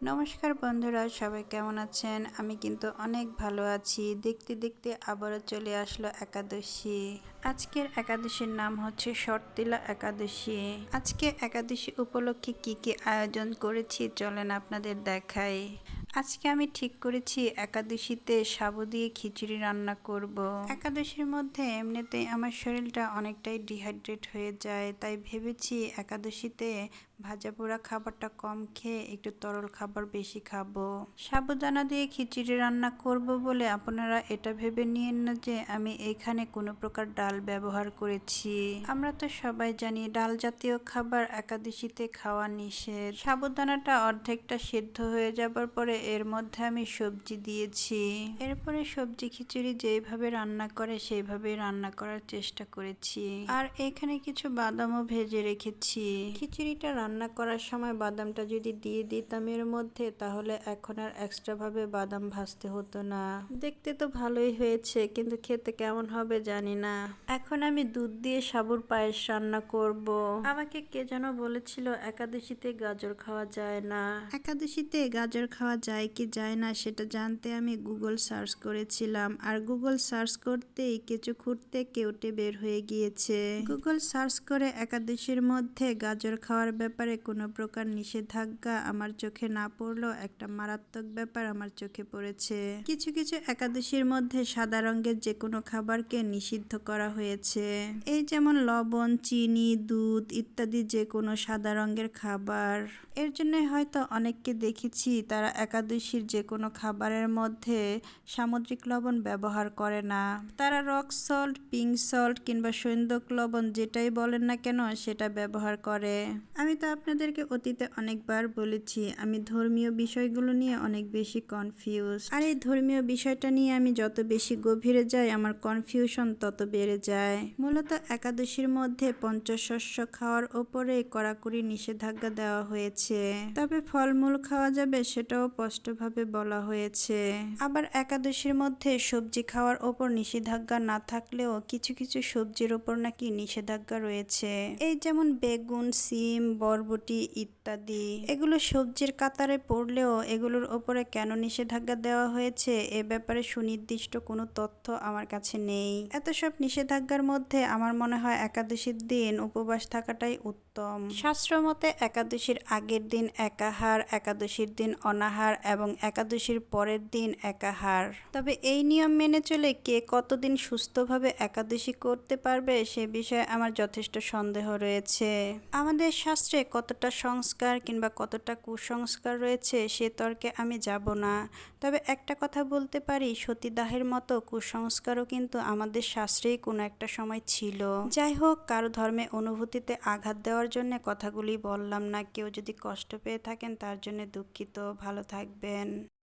নমস্কার বন্ধুরা, সবাই কেমন আছেন? আমি কিন্তু অনেক ভালো আছি। দেখতে দেখতে আবারও চলে আসলো একাদশী। আজকের একাদশীর নাম হচ্ছে শর্তিলা একাদশী। আজকে একাদশী উপলক্ষে কি কি আয়োজন করেছি চলেন আপনাদের দেখাই। আজকে আমি ঠিক করেছি একাদশীতে সাবু দিয়ে খিচুড়ি রান্না করব। একাদশীর মধ্যে এমনিতেই আমার শরীরটা অনেকটাই ডিহাইড্রেট হয়ে যায়, তাই ভেবেছি একাদশীতে ভাজা পোড়া খাবারটা কম খেয়ে একটু তরল খাবার বেশি খাব। সাবুদানা দিয়ে খিচুড়ি রান্না করব বলে আপনারা এটা ভেবে নিয়েন না যে আমি এখানে কোনো প্রকার ডাল ব্যবহার করেছি। আমরা তো সবাই জানি ডাল জাতীয় খাবার একাদশীতে খাওয়া নিষেধ। সাবুদানাটা অর্ধেকটা সিদ্ধ হয়ে যাবার পরে এর মধ্যে আমি সবজি দিয়েছি। এরপরে সবজি খিচুড়ি যেভাবে রান্না করে সেইভাবে রান্না করার চেষ্টা করেছি। আর এখানে কিছু বাদামও ভেজে রেখেছি। খিচুড়িটা রান্না করার সময় বাদামটা যদি দিয়ে দিতাম এর মধ্যে, তাহলে এখন আর এক্সট্রা ভাবে বাদাম ভাজতে হতো না। দেখতে তো ভালোই হয়েছে, কিন্তু খেতে কেমন হবে জানি না। এখন আমি দুধ দিয়ে সাবুর পায়েস রান্না করব। আমাকে কে যেন বলেছিল, একাদশীতে গাজর খাওয়া যায় না। একাদশীতে গাজর খাওয়া যায় কি যায় না, সেটা জানতে আমি গুগল সার্চ করেছিলাম। আর গুগল সার্চ করতেই কিছু খুঁড়তে কেউটে বের হয়ে গিয়েছে। গুগল সার্চ করে একাদশীর মধ্যে গাজর খাওয়ার ব্যাপারে কোনো প্রকার নিষেধাজ্ঞা আমার চোখে না পড়লেও একটা মারাত্মক ব্যাপার আমার চোখে পড়েছে। কিছু কিছু একাদশীর মধ্যে সাদা রঙের যে কোনো খাবারকে নিষিদ্ধ করা হয়েছে। এই যেমন লবণ, চিনি, দুধ ইত্যাদি যে কোনো সাদা রঙের খাবার। এর জন্য হয়তো অনেককে দেখেছি তারা একাদশীর যে কোনো খাবারের মধ্যে সামুদ্রিক লবণ ব্যবহার করে না। তারা রক সল্ট, পিঙ্ক সল্ট কিংবা সৈন্দক লবণ যেটাই বলেন না কেন সেটা ব্যবহার করে। আমি তো আপনাদেরকে অতীতে অনেকবার বলেছি, আমি ধর্মীয় বিষয়গুলো নিয়ে অনেক বেশি কনফিউজ আর এই ধর্মীয় বিষয়টা নিয়ে আমি যত বেশি গভীরে যাই, আমার কনফিউশন তত বেড়ে যায়। মূলত একাদশীর মধ্যে পঞ্চশস্য খাওয়ার ওপরে কড়াকড়ি নিষেধাজ্ঞা দেওয়া হয়েছে। তবে ফলমূল খাওয়া যাবে সেটাও স্পষ্টভাবে বলা হয়েছে। আবার একাদশীর মধ্যে সবজি খাওয়ার ওপর নিষেধাজ্ঞা না থাকলেও কিছু কিছু সবজির ওপর নাকি নিষেধাজ্ঞা রয়েছে। এই যেমন বেগুন, সিম বরবটি ইত্যাদি। এগুলো সবজির কাতারে পড়লেও এগুলোর ওপরে কেন নিষেধাজ্ঞা দেওয়া হয়েছে এ ব্যাপারে সুনির্দিষ্ট কোনো তথ্য আমার কাছে নেই। এত সব নিষেধাজ্ঞার মধ্যে আমার মনে হয় একাদশীর দিন উপবাস থাকাটাই উত্তম। শাস্ত্র মতে একাদশীর আগের দিন একাহার, একাদশীর দিন অনাহার এবং একাদশীর পরের দিন একাহার। তবে এই নিয়ম মেনে চলে কে কতদিন সুস্থভাবে একাদশী করতে পারবে সে বিষয়ে আমার যথেষ্ট সন্দেহ রয়েছে। আমাদের শাস্ত্রে কতটা সংস্কার কিংবা কতটা কুসংস্কার রয়েছে সে তর্কে আমি যাব না। তবে একটা কথা বলতে পারি, সতীদাহের মতো কুসংস্কারও কিন্তু আমাদের শাস্ত্রেই কোনো একটা সময় ছিল। যাই হোক, কারও ধর্মে অনুভূতিতে আঘাত দেওয়ার জন্য কথাগুলি বললাম না। কেউ যদি কষ্ট পেয়ে থাকেন তার জন্য দুঃখিত। ভালো থাকবেন।